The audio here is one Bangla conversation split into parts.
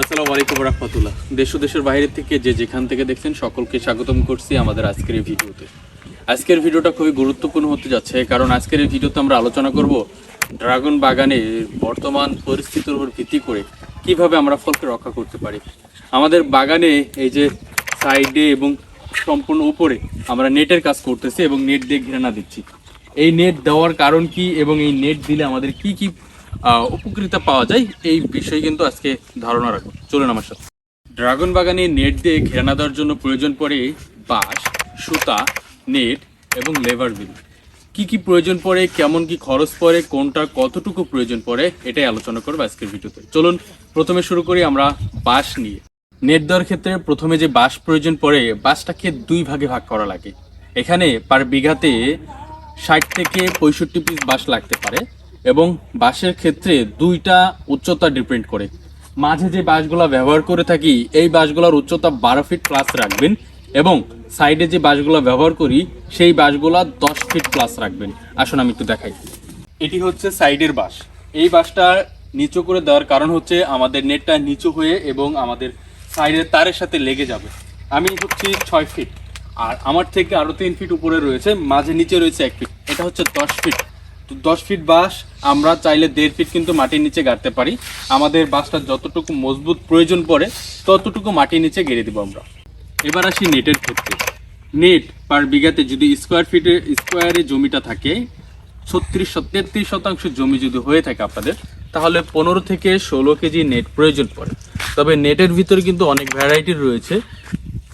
আসসালামু আলাইকুম রহমতুল্লাহ। দেশ ও দেশের বাইরে থেকে যে যেখান থেকে দেখছেন সকলকে স্বাগতম করছি আমাদের আজকের এই ভিডিওতে। আজকের ভিডিওটা খুবই গুরুত্বপূর্ণ হতে যাচ্ছে, কারণ আজকের এই ভিডিওতে আমরা আলোচনা করব ড্রাগন বাগানে বর্তমান পরিস্থিতির উপর ভিত্তি করে কীভাবে আমরা ফলকে রক্ষা করতে পারি। আমাদের বাগানে এই যে সাইডে এবং সম্পূর্ণ উপরে আমরা নেটের কাজ করতেছি এবং নেট দিয়ে ঘেরানা দিচ্ছি। এই নেট দেওয়ার কারণ কি এবং এই নেট দিলে আমাদের কি কি উপকৃতা পাওয়া যায়, এই বিষয়ে কিন্তু আজকে ধারণা রাখব। চলুন আমার সাথে। ড্রাগন বাগানে নেট দিয়ে ঘেরানা দেওয়ার জন্য প্রয়োজন পড়ে বাঁশ, সুতা, নেট এবং লেবার বিল কি কি প্রয়োজন পড়ে, কেমন কি খরচ পড়ে, কোনটা কতটুকু প্রয়োজন পড়ে, এটাই আলোচনা করব আজকের ভিডিওতে। চলুন, প্রথমে শুরু করি আমরা বাঁশ নিয়ে। নেট দেওয়ার ক্ষেত্রে প্রথমে যে বাঁশ প্রয়োজন পড়ে, বাঁশটাকে দুই ভাগে ভাগ করা লাগে। এখানে পার বিঘাতে ষাট থেকে পঁয়ষট্টি পিস বাঁশ লাগতে পারে। এবং বাঁশের ক্ষেত্রে দুইটা উচ্চতা ডিপেন্ড করে। মাঝে যে বাঁশগুলা ব্যবহার করে থাকি, এই বাঁশগুলোর উচ্চতা বারো ফিট প্লাস রাখবেন এবং সাইডে যে বাঁশগুলো ব্যবহার করি, সেই বাঁশগুলা দশ ফিট প্লাস রাখবেন। আসুন আমি একটু দেখাই। এটি হচ্ছে সাইডের বাঁশ। এই বাঁশটা নিচু করে দেওয়ার কারণ হচ্ছে আমাদের নেটটা নিচু হয়ে এবং আমাদের সাইডের তারের সাথে লেগে যাবে। আমি হচ্ছি ছয় ফিট আর আমার থেকে আরও তিন ফিট উপরে রয়েছে, মাঝে নিচে রয়েছে এক ফিট এটা হচ্ছে দশ ফিট তো দশ ফিট বাঁশ আমরা চাইলে দেড় ফিট কিন্তু মাটির নিচে গাড়তে পারি। আমাদের বাঁশটা যতটুকু মজবুত প্রয়োজন পড়ে, ততটুকু মাটির নিচে গেড়ে দেবো আমরা। এবার আসি নেটের ক্ষেত্রে। নেট পার বিঘাতে যদি স্কোয়ার ফিটে স্কোয়ারে জমিটা থাকে, ছত্রিশ তেত্রিশ শতাংশ জমি যদি হয়ে থাকে আপনাদের, তাহলে পনেরো থেকে ষোলো কেজি নেট প্রয়োজন পড়ে। তবে নেটের ভিতরে কিন্তু অনেক ভ্যারাইটির রয়েছে।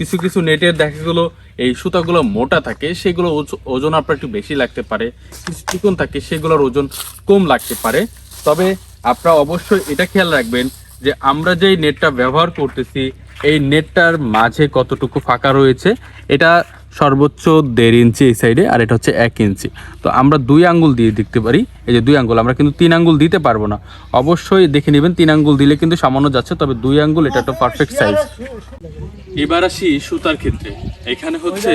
কিছু কিছু নেটের দেখা গেলো এই সুতাগুলো মোটা থাকে, সেগুলো ওজন আপনার একটু বেশি লাগতে পারে, কিছু চিকন থাকে, সেগুলোর ওজন কম লাগতে পারে। তবে আপনারা অবশ্যই এটা খেয়াল রাখবেন যে আমরা যেই নেটটা ব্যবহার করতেছি, এই নেটটার মাঝে কতটুকু ফাঁকা রয়েছে, এটা সর্বোচ্চ দেড় ইঞ্চি এই সাইডে আর এটা হচ্ছে এক ইঞ্চি। তো আমরা দুই আঙ্গুল দিয়ে দেখতে পারি, এই যে দুই আঙ্গুল, আমরা কিন্তু তিন আঙ্গুল দিতে পারব না। অবশ্যই দেখে নেবেন, তিন আঙ্গুল দিলে কিন্তু সামান্য যাচ্ছে, তবে দুই আঙ্গুল এটা একটা পারফেক্ট সাইজ এবার আসি সুতার ক্ষেত্রে। এখানে হচ্ছে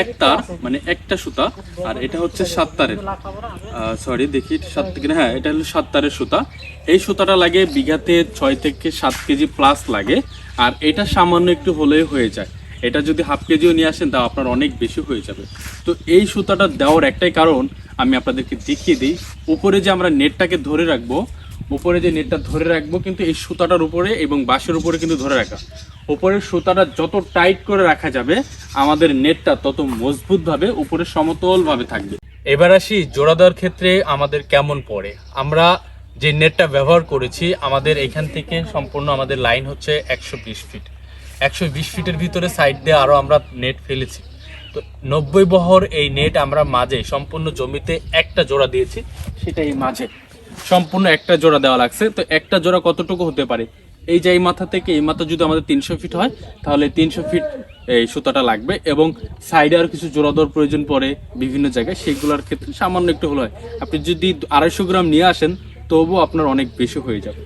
এক তার মানে একটা সুতা, আর এটা হচ্ছে সাত তারের। সরি দেখি সাত কিনা হ্যাঁ এটা হলো সাত তারের সুতা। এই সুতাটা লাগে বিঘাতে ছয় থেকে সাত কেজি প্লাস লাগে, আর এটা সামান্য একটু হলেই হয়ে যায়। এটা যদি হাফ কেজিও নিয়ে আসেন তা আপনার অনেক বেশি হয়ে যাবে। তো এই সুতাটা দেওয়ার একটাই কারণ আমি আপনাদেরকে দেখিয়ে দিই। উপরে যে আমরা নেটটাকে ধরে রাখব, উপরে যে নেটটা ধরে রাখব কিন্তু এই সুতাটার উপরে এবং বাঁশের উপরে কিন্তু ধরে রাখা। উপরের সুতাটা যত টাইট করে রাখা যাবে, আমাদের নেটটা তত মজবুতভাবে উপরে সমতলভাবে থাকবে। এবার আসি জোড়া দেওয়ার ক্ষেত্রে আমাদের কেমন পড়ে। আমরা যে নেটটা ব্যবহার করেছি, আমাদের এখান থেকে সম্পূর্ণ আমাদের লাইন হচ্ছে একশো বিশ ফিট। একশো বিশ ফিটের ভিতরে সাইড দিয়ে আরও আমরা নেট ফেলেছি। তো নব্বই বহর এই নেট আমরা মাঝে সম্পূর্ণ জমিতে একটা জোড়া দিয়েছি সেটা এই মাঝে। সম্পূর্ণ একটা জোড়া দেওয়া লাগছে। তো একটা জোড়া কতটুকু হতে পারে? এই যে এই মাথা থেকে, এই মাথা যদি আমাদের তিনশো ফিট হয়, তাহলে তিনশো ফিট এই সুতাটা লাগবে এবং সাইডে আর কিছু জোড়া দেওয়ার প্রয়োজন পড়ে বিভিন্ন জায়গায়। সেগুলোর ক্ষেত্রে সামান্য একটু হলো হয়। আপনি যদি আড়াইশো গ্রাম নিয়ে আসেন, তবুও আপনার অনেক বেশি হয়ে যাবে।